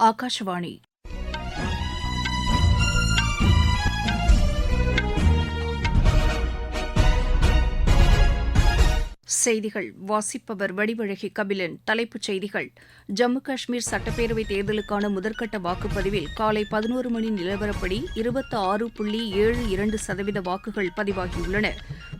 ஆகாஷவாணி செய்திகள். வாசிப்பவர் வடிவழகி கபிலன். தலைப்புச் செய்திகள். ஜம்மு காஷ்மீர் சட்டப்பேரவைத் தேர்தலுக்கான முதற்கட்ட வாக்குப்பதிவில் காலை பதினோரு மணி நிலவரப்படி இருபத்தி ஆறு புள்ளி ஏழு இரண்டு சதவீத வாக்குகள் பதிவாகியுள்ளன.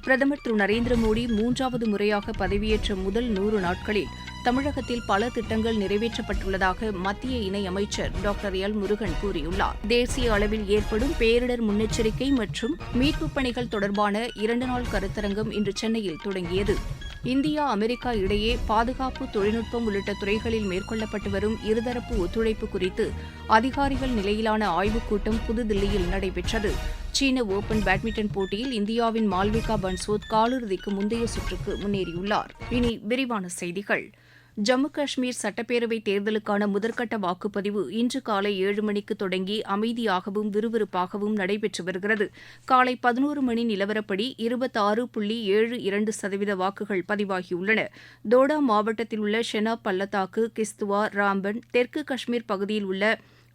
பிரதமர் திரு நரேந்திர மோடி மூன்றாவது முறையாக பதவியேற்ற முதல் நூறு நாட்களில் தமிழகத்தில் பல திட்டங்கள் நிறைவேற்றப்பட்டுள்ளதாக மத்திய இணையமைச்சர் டாக்டர் எல் முருகன் கூறியுள்ளார். தேசிய அளவில் ஏற்படும் பேரிடர் முன்னெச்சரிக்கை மற்றும் மீட்புப் பணிகள் தொடர்பான இரண்டு நாள் கருத்தரங்கம் இன்று சென்னையில் தொடங்கியது. இந்தியா அமெரிக்கா இடையே பாதுகாப்பு தொழில்நுட்பம் உள்ளிட்ட துறைகளில் மேற்கொள்ளப்பட்டு வரும் இருதரப்பு ஒத்துழைப்பு குறித்து அதிகாரிகள் நிலையிலான ஆய்வுக் கூட்டம் புதுதில்லியில் நடைபெற்றது. சீன ஓபன் பேட்மிண்டன் போட்டியில் இந்தியாவின் மால்விகா பன்சோத் காலிறுதிக்கு முந்தைய சுற்றுக்கு முன்னேறியுள்ளார். இனி விரிவான செய்திகள். ஜம்மு காஷ்மீர் சட்டப்பேரவை தேர்தலுக்கான முதற்கட்ட வாக்குப்பதிவு இன்று காலை ஏழு மணிக்கு தொடங்கி அமைதியாகவும் விறுவிறுப்பாகவும் நடைபெற்று வருகிறது. காலை பதினோரு மணி நிலவரப்படி இருபத்தாறு புள்ளி ஏழு இரண்டு சதவீத வாக்குகள் பதிவாகியுள்ளன. தோடா மாவட்டத்தில் உள்ள ஷெனாப் பள்ளத்தாக்கு கிஸ்துவா ராம்பன் தெற்கு காஷ்மீர் பகுதியில் உள்ள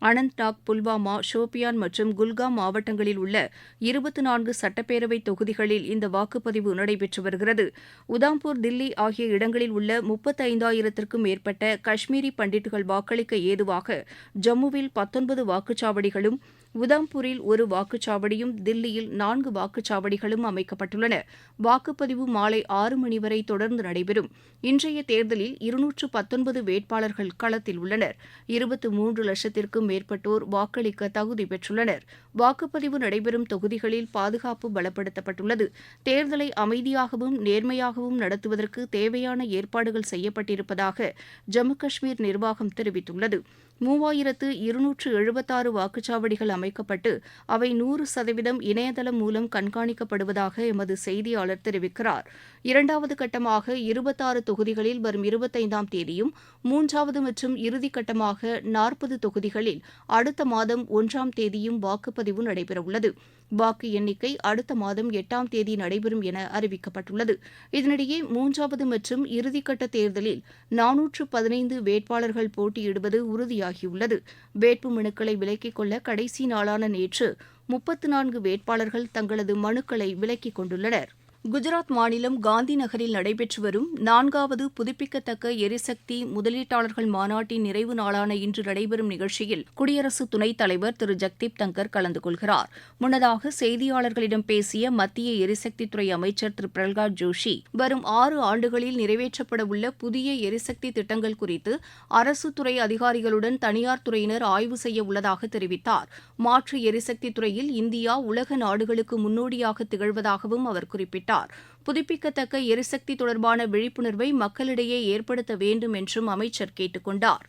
அனந்த்நாக் புல்வாமா ஷோபியான் மற்றும் குல்காம் மாவட்டங்களில் உள்ள இருபத்தி நான்கு சட்டப்பேரவை தொகுதிகளில் இந்த வாக்குப்பதிவு நடைபெற்று வருகிறது. உதாம்பூர் தில்லி ஆகிய இடங்களில் உள்ள முப்பத்தைந்தாயிரத்திற்கும் மேற்பட்ட காஷ்மீரி பண்டிட்டுகள் வாக்களிக்க ஏதுவாக ஜம்முவில் பத்தொன்பது வாக்குச்சாவடிகளும் உதாம்பூரில் ஒரு வாக்குச்சாவடியும் தில்லியில் நான்கு வாக்குச்சாவடிகளும் அமைக்கப்பட்டுள்ளன. வாக்குப்பதிவு மாலை ஆறு மணி வரை தொடர்ந்து நடைபெறும். இன்றைய தேர்தலில் இருநூற்று பத்தொன்பது வேட்பாளர்கள் களத்தில் உள்ளனர். இருபத்து மூன்று லட்சத்திற்கும் மேற்பட்டோர் வாக்களிக்க தகுதி பெற்றுள்ளனர். வாக்குப்பதிவு நடைபெறும் தொகுதிகளில் பாதுகாப்பு பலப்படுத்தப்பட்டுள்ளது. தேர்தலை அமைதியாகவும் நேர்மையாகவும் நடத்துவதற்கு தேவையான ஏற்பாடுகள் செய்யப்பட்டிருப்பதாக ஜம்மு காஷ்மீர் நிர்வாகம் தெரிவித்துள்ளது. மூவாயிரத்து இருநூற்று எழுபத்தாறு வாக்குச்சாவடிகள் அமைக்கப்பட்டு அவை நூறு சதவீதம் இணையதளம் மூலம் கண்காணிக்கப்படுவதாக எமது செய்தியாளர் தெரிவிக்கிறார். இரண்டாவது கட்டமாக இருபத்தாறு தொகுதிகளில் வரும் இருபத்தைந்தாம் தேதியும் மூன்றாவது மற்றும் இறுதிக்கட்டமாக நாற்பது தொகுதிகளில் அடுத்த மாதம் ஒன்றாம் தேதியும் வாக்குப்பதிவு நடைபெறவுள்ளது. வாக்கு எண்ணிக்கை அடுத்த மாதம் எட்டாம் தேதி நடைபெறும் என அறிவிக்கப்பட்டுள்ளது. இதனிடையே மூன்றாவது மற்றும் இறுதிக்கட்ட தேர்தலில் நானூற்று பதினைந்து வேட்பாளர்கள் போட்டியிடுவது உறுதியாக வெளியாகியுள்ளது. வேட்பு மனுக்களை விலக்கிக் கொள்ள கடைசி நாளான நேற்று முப்பத்து நான்கு வேட்பாளர்கள் தங்களது மனுக்களை விலக்கிக் கொண்டுள்ளனர். குஜராத் மாநிலம் காந்தி நகரில் நடைபெற்று வரும் நான்காவது புதுப்பிக்கத்தக்க எரிசக்தி முதலீட்டாளர்கள் மாநாட்டின் நிறைவு நாளான இன்று நடைபெறும் நிகழ்ச்சியில் குடியரசு துணைத் தலைவர் திரு. ஜக்தீப் தங்கர் கலந்து கொள்கிறார். முன்னதாக செய்தியாளர்களிடம் பேசிய மத்திய எரிசக்தித்துறை அமைச்சர் திரு. பிரகலாத் ஜோஷி வரும் ஆறு ஆண்டுகளில் நிறைவேற்றப்பட உள்ள புதிய எரிசக்தி திட்டங்கள் குறித்து அரசு துறை அதிகாரிகளுடன் தனியார் துறையினர் ஆய்வு செய்ய உள்ளதாக தெரிவித்தார். மாற்று எரிசக்தி துறையில் இந்தியா உலக நாடுகளுக்கு முன்னோடியாக திகழ்வதாகவும் அவர் குறிப்பிட்டார். குறிப்பிட்டார் புதுப்பிக்கத்தக்க எரிசக்தி தொடர்பான விழிப்புணர்வை மக்களிடையே ஏற்படுத்த வேண்டும் என்றும் அமைச்சர் கேட்டுக் கொண்டார்.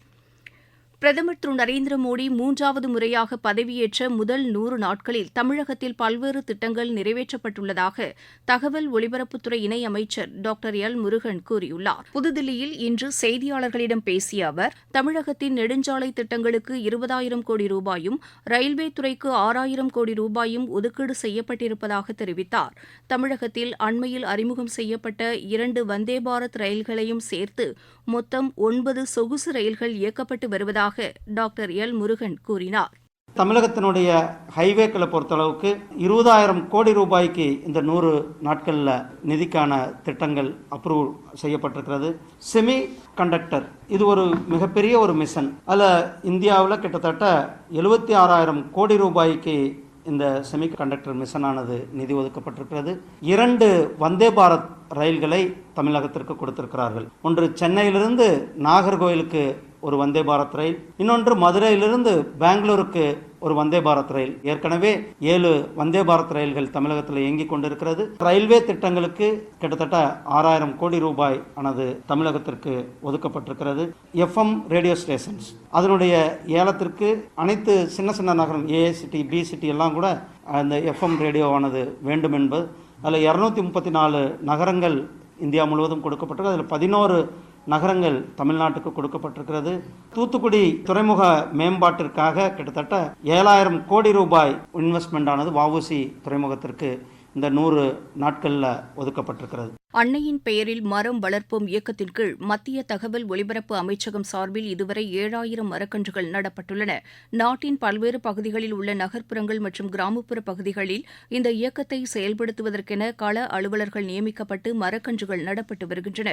பிரதமர் திரு நரேந்திர மோடி மூன்றாவது முறையாக பதவியேற்ற முதல் நூறு நாட்களில் தமிழகத்தில் பல்வேறு திட்டங்கள் நிறைவேற்றப்பட்டுள்ளதாக தகவல் ஒலிபரப்புத்துறை இணையமைச்சர் டாக்டர் எல் முருகன் கூறியுள்ளார். புதுதில்லியில் இன்று செய்தியாளர்களிடம் பேசிய அவர் தமிழகத்தின் நெடுஞ்சாலை திட்டங்களுக்கு இருபதாயிரம் கோடி ரூபாயும் ரயில்வே துறைக்கு ஆறாயிரம் கோடி ரூபாயும் ஒதுக்கீடு செய்யப்பட்டிருப்பதாக தெரிவித்தார். தமிழகத்தில் அண்மையில் அறிமுகம் செய்யப்பட்ட இரண்டு வந்தே பாரத் ரயில்களையும் சேர்த்து மொத்தம் ஒன்பது சொகுசு ரயில்கள் இயக்கப்பட்டு வருவதாக டாக்டர் எல். முருகன் கூறினார். தமிழகத்தினுடைய ஹைவேக்களை பொறுத்தளவுக்கு இருபதாயிரம் கோடி ரூபாய்க்கு இந்த நூறு நாட்களில் நிதிக்கான திட்டங்கள் அப்ரூவ் செய்யப்பட்டிருக்கிறது. செமி கண்டக்டர் இது ஒரு மிகப்பெரிய ஒரு மிஷன். அதில் இந்தியாவில் கிட்டத்தட்ட எழுபத்தி ஆறாயிரம் கோடி ரூபாய்க்கு இந்த செமி கண்டக்டர் மிஷனானது நிதி ஒதுக்கப்பட்டிருக்கிறது. இரண்டு வந்தே பாரத் ரயில்களை தமிழகத்திற்கு கொடுத்திருக்கிறார்கள். ஒன்று சென்னையிலிருந்து நாகர்கோயிலுக்கு ஒரு வந்தே பாரத் ரயில். இன்னொன்று மதுரையிலிருந்து பெங்களூருக்கு ஒரு வந்தே பாரத் ரயில். ஏற்கனவே ஏழு வந்தே பாரத் ரயில்கள் தமிழகத்தில் இயங்கிக் கொண்டிருக்கிறது. ரயில்வே திட்டங்களுக்கு கிட்டத்தட்ட ஆறாயிரம் கோடி ரூபாய் ஆனது தமிழகத்திற்கு ஒதுக்கப்பட்டிருக்கிறது. FM radio stations. அதனுடைய ஏலத்திற்கு அனைத்து சின்ன சின்ன நகரம் ஏ சிட்டி பி சிட்டி எல்லாம் கூட அந்த எஃப்எம் ரேடியோவானது வேண்டும் என்பது. அதில் இரநூத்தி முப்பத்தி நாலு நகரங்கள் இந்தியா முழுவதும் கொடுக்கப்பட்டிருக்கு. அதில் பதினோரு நகரங்கள் தமிழ்நாட்டுக்கு கொடுக்கப்பட்டிருக்கிறது. தூத்துக்குடி துறைமுக மேம்பாட்டிற்காக கிட்டத்தட்ட ஏழாயிரம் கோடி ரூபாய் இன்வெஸ்ட்மெண்ட் ஆனது வவுசி துறைமுகத்திற்கு இந்த நூறு நாட்களில் ஒதுக்கப்பட்டிருக்கிறது. அன்னையின் பெயரில் மரம் வளர்ப்போம் இயக்கத்தின் கீழ் மத்திய தகவல் ஒலிபரப்பு அமைச்சகம் சார்பில் இதுவரை ஏழாயிரம் மரக்கன்றுகள் நடப்பட்டுள்ளன. நாட்டின் பல்வேறு பகுதிகளில் உள்ள நகர்ப்புறங்கள் மற்றும் கிராமப்புற பகுதிகளில் இந்த இயக்கத்தை செயல்படுத்துவதற்கென கள அலுவலர்கள் நியமிக்கப்பட்டு மரக்கன்றுகள் நடப்பட்டு வருகின்றன.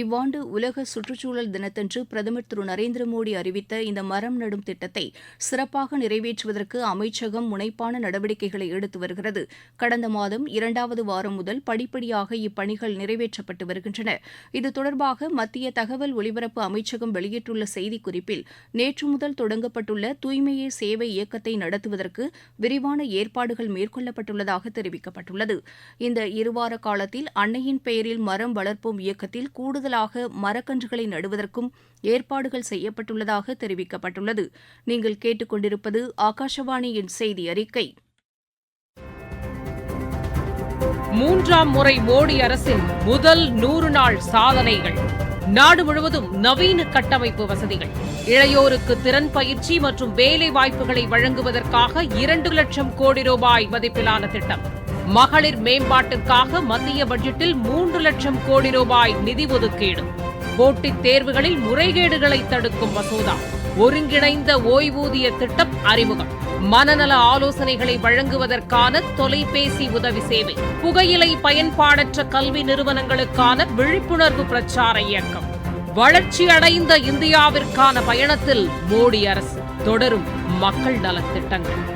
இவ்வாண்டு உலக சுற்றுச்சூழல் தினத்தன்று பிரதமர் திரு நரேந்திர மோடி அறிவித்த இந்த மரம் நடும் திட்டத்தை சிறப்பாக நிறைவேற்றுவதற்கு அமைச்சகம் முனைப்பான நடவடிக்கைகளை எடுத்து வருகிறது. கடந்த மாதம் இரண்டாவது வாரம் முதல் படிப்படியாக இப்பணிகள் நிறைவேற்றப்பட்டு வருகின்றன. இது தொடர்பாக மத்திய தகவல் ஒலிபரப்பு அமைச்சகம் வெளியிட்டுள்ள செய்திக்குறிப்பில் நேற்று முதல் தொடங்கப்பட்டுள்ள தூய்மையே சேவை இயக்கத்தை நடத்துவதற்கு விரிவான ஏற்பாடுகள் மேற்கொள்ளப்பட்டுள்ளதாக தெரிவிக்கப்பட்டுள்ளது. இந்த இருவார காலத்தில் அன்னையின் பெயரில் மரம் வளர்ப்போம் இயக்கத்தில் கூடுதலாக மரக்கன்றுகளை நடுவதற்கும் ஏற்பாடுகள் செய்யப்பட்டுள்ளதாக தெரிவிக்கப்பட்டுள்ளது. நீங்கள் கேட்டுக்கொண்டிருப்பது ஆகாஷவாணியின் செய்தி அறிக்கை. மூன்றாம் முறை மோடி அரசின் முதல் நூறு நாள் சாதனைகள். நாடு முழுவதும் நவீன கட்டமைப்பு வசதிகள். இளையோருக்கு திறன் பயிற்சி மற்றும் வேலை வாய்ப்புகளை வழங்குவதற்காக இரண்டு லட்சம் கோடி ரூபாய் மதிப்பிலான திட்டம். மகளிர் மேம்பாட்டிற்காக மத்திய பட்ஜெட்டில் மூன்று லட்சம் கோடி ரூபாய் நிதி ஒதுக்கீடு. போட்டித் தேர்வுகளில் முறைகேடுகளை தடுக்கும் மசோதா. ஒருங்கிணைந்த ஓய்வூதிய திட்டம் அறிமுகம். மனநல ஆலோசனைகளை வழங்குவதற்கான தொலைபேசி உதவி சேவை. புகையிலை பயன்பாடற்ற கல்வி நிறுவனங்களுக்கான விழிப்புணர்வு பிரச்சார இயக்கம். வளர்ச்சியடைந்த இந்தியாவிற்கான பயணத்தில் மோடி அரசு. தொடரும் மக்கள் நலத்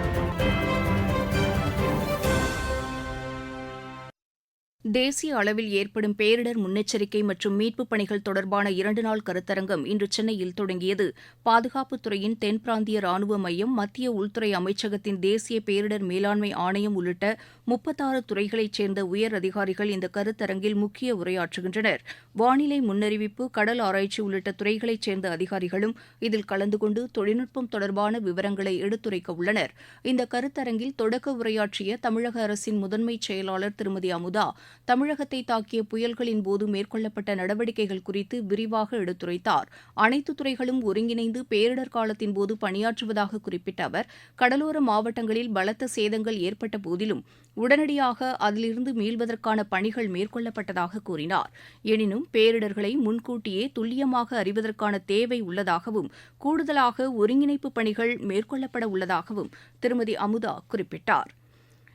தேசிய அளவில் ஏற்படும் பேரிடர் முன்னெச்சரிக்கை மற்றும் மீட்புப் பணிகள் தொடர்பான இரண்டு நாள் கருத்தரங்கம் இன்று சென்னையில் தொடங்கியது. பாதுகாப்புத்துறையின் தென் பிராந்திய ராணுவ மையம் மத்திய உள்துறை அமைச்சகத்தின் தேசிய பேரிடர் மேலாண்மை ஆணையம் உள்ளிட்ட முப்பத்தாறு துறைகளைச் சேர்ந்த உயர் அதிகாரிகள் இந்த கருத்தரங்கில் முக்கிய உரையாற்றுகின்றனர். வானிலை முன்னறிவிப்பு கடல் ஆராய்ச்சி உள்ளிட்ட துறைகளைச் சேர்ந்த அதிகாரிகளும் இதில் கலந்து கொண்டு தொழில்நுட்பம் தொடர்பான விவரங்களை எடுத்துரைக்க உள்ளனர். இந்த கருத்தரங்கில் தொடக்க உரையாற்றிய தமிழக அரசின் முதன்மைச் செயலாளர் திருமதி அமுதா தமிழகத்தை தாக்கிய புயல்களின் போது மேற்கொள்ளப்பட்ட நடவடிக்கைகள் குறித்து விரிவாக எடுத்துரைத்தார். அனைத்து துறைகளும் ஒருங்கிணைந்து பேரிடர் காலத்தின் போது பணியாற்றுவதாக குறிப்பிட்ட அவர் கடலோர மாவட்டங்களில் பலத்த சேதங்கள் ஏற்பட்ட போதிலும் உடனடியாக அதிலிருந்து மீள்வதற்கான பணிகள் மேற்கொள்ளப்பட்டதாக கூறினார். எனினும் பேரிடர்களை முன்கூட்டியே துல்லியமாக அறிவதற்கான தேவை உள்ளதாகவும் கூடுதலாக ஒருங்கிணைப்பு பணிகள் மேற்கொள்ளப்பட உள்ளதாகவும் திருமதி அமுதா குறிப்பிட்டார்.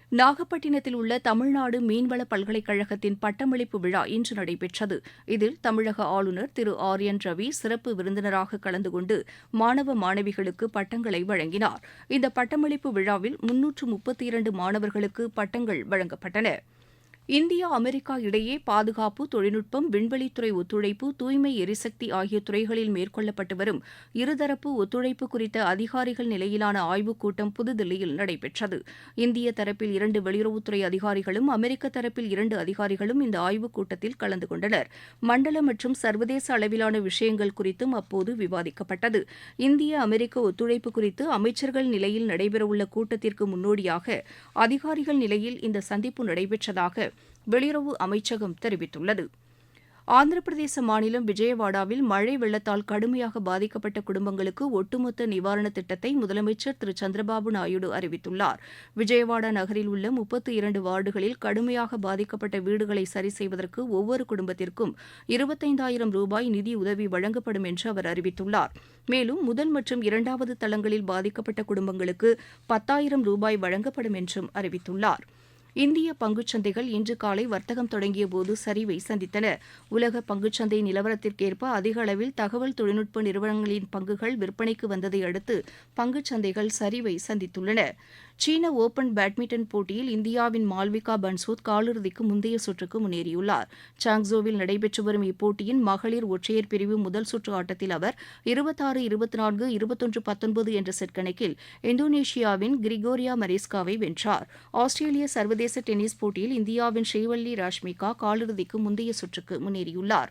நாகப்பட்டினத்தில் உள்ள தமிழ்நாடு மீன்வள பல்கலைக்கழகத்தின் பட்டமளிப்பு விழா இன்று நடைபெற்றது. இதில் தமிழக ஆளுநர் திரு ஆர் என் ரவி சிறப்பு விருந்தினராக கலந்து கொண்டு மாணவ மாணவிகளுக்கு பட்டங்களை வழங்கினார். இந்த பட்டமளிப்பு விழாவில் முன்னூற்று முப்பத்தி இரண்டு மாணவர்களுக்கு பட்டங்கள் வழங்கப்பட்டன. இந்தியா அமெரிக்கா இடையே பாதுகாப்பு தொழில்நுட்பம் விண்வெளித்துறை ஒத்துழைப்பு தூய்மை எரிசக்தி ஆகிய துறைகளில் மேற்கொள்ளப்பட்டு வரும் இருதரப்பு ஒத்துழைப்பு குறித்த அதிகாரிகள் நிலையிலான ஆய்வுக் கூட்டம் புதுதில்லியில் நடைபெற்றது. இந்திய தரப்பில் இரண்டு வெளியுறவுத்துறை அதிகாரிகளும் அமெரிக்க தரப்பில் இரண்டு அதிகாரிகளும் இந்த ஆய்வுக் கூட்டத்தில் கலந்து கொண்டனர். மண்டல மற்றும் சர்வதேச அளவிலான விஷயங்கள் குறித்தும் அப்போது விவாதிக்கப்பட்டது. இந்திய அமெரிக்க ஒத்துழைப்பு குறித்து அமைச்சர்கள் நிலையில் நடைபெறவுள்ள கூட்டத்திற்கு முன்னோடியாக அதிகாரிகள் நிலையில் இந்த சந்திப்பு நடைபெற்றதாக வெளியுறவு அமைச்சகம் தெரிவித்துள்ளது. ஆந்திர பிரதேச மாநிலம் விஜயவாடாவில் மழை வெள்ளத்தால் கடுமையாக பாதிக்கப்பட்ட குடும்பங்களுக்கு ஒட்டுமொத்த நிவாரணத் திட்டத்தை முதலமைச்சர் திரு. சந்திரபாபு நாயுடு அறிவித்துள்ளார். விஜயவாடா நகரில் உள்ள முப்பத்து இரண்டு வார்டுகளில் கடுமையாக பாதிக்கப்பட்ட வீடுகளை சரி செய்வதற்கு ஒவ்வொரு குடும்பத்திற்கும் இருபத்தைந்தாயிரம் ரூபாய் நிதி உதவி வழங்கப்படும் என்று அவர் அறிவித்துள்ளார். மேலும் முதல் மற்றும் இரண்டாவது தளங்களில் பாதிக்கப்பட்ட குடும்பங்களுக்கு பத்தாயிரம் ரூபாய் வழங்கப்படும் என்றும் அறிவித்துள்ளார். இந்திய பங்குச்சந்தைகள் இன்று காலை வர்த்தகம் தொடங்கியபோது சரிவை சந்தித்தன. உலக பங்குச்சந்தை நிலவரத்திற்கேற்ப அதிக அளவில் தகவல் தொழில்நுட்ப நிறுவனங்களின் பங்குகள் விற்பனைக்கு வந்ததை அடுத்து பங்குச்சந்தைகள் சரிவை சந்தித்துள்ளன. சீன ஓபன் பேட்மிண்டன் போட்டியில் இந்தியாவின் மால்விகா பன்சோத் காலிறுதிக்கு முந்தைய சுற்றுக்கு முன்னேறியுள்ளார். சாங்ஸோவில் நடைபெற்று வரும் இப்போட்டியின் மகளிர் ஒற்றையர் பிரிவு முதல் சுற்று ஆட்டத்தில் அவர் இருபத்தாறு இருபத்தி நான்கு இருபத்தொன்று பத்தொன்பது என்ற செட் கணக்கில் இந்தோனேஷியாவின் கிரிகோரியா மரேஸ்காவை வென்றார். ஆஸ்திரேலிய சர்வதேச டென்னிஸ் போட்டியில் இந்தியாவின் ஸ்ரீவல்லி ராஷ்மிகா காலிறுதிக்கு முந்தைய சுற்றுக்கு முன்னேறியுள்ளார்.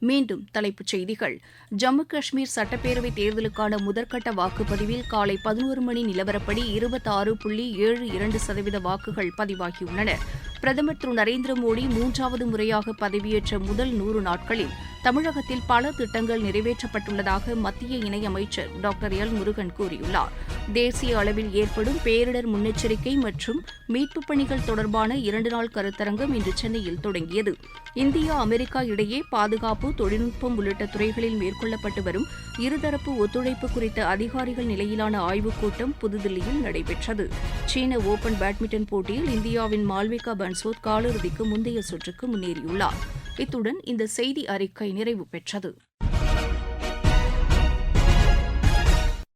மீண்டும் தலைப்புச் செய்திகள். ஜம்மு காஷ்மீர் சட்டப்பேரவைத் தேர்தலுக்கான முதற்கட்ட வாக்குப்பதிவில் காலை பதினோரு மணி நிலவரப்படி இருபத்தாறு புள்ளி ஏழு இரண்டு சதவீத வாக்குகள் பதிவாகியுள்ளன. பிரதமர் திரு நரேந்திர மோடி மூன்றாவது முறையாக பதவியேற்ற முதல் நூறு நாட்களில் தமிழகத்தில் பல திட்டங்கள் நிறைவேற்றப்பட்டுள்ளதாக மத்திய இணையமைச்சர் டாக்டர் எல் முருகன் கூறியுள்ளார். தேசிய அளவில் ஏற்படும் பேரிடர் முன்னெச்சரிக்கை மற்றும் மீட்புப் பணிகள் தொடர்பான இரண்டு நாள் கருத்தரங்கம் இன்று சென்னையில் தொடங்கியது. இந்தியா அமெரிக்கா இடையே பாதுகாப்பு தொழில்நுட்பம் உள்ளிட்ட துறைகளில் மேற்கொள்ளப்பட்டு வரும் இருதரப்பு ஒத்துழைப்பு குறித்த அதிகாரிகள் நிலையிலான ஆய்வுக் கூட்டம் புதுதில்லியில் நடைபெற்றது. சீன ஓபன் பேட்மிண்டன் போட்டியில் இந்தியாவின் மால்விகா பன்சோத் காலிறுதிக்கு முந்தைய சுற்றுக்கு முன்னேறியுள்ளார். இத்துடன் இந்த செய்தி அறிக்கை நிறைவு பெற்றது.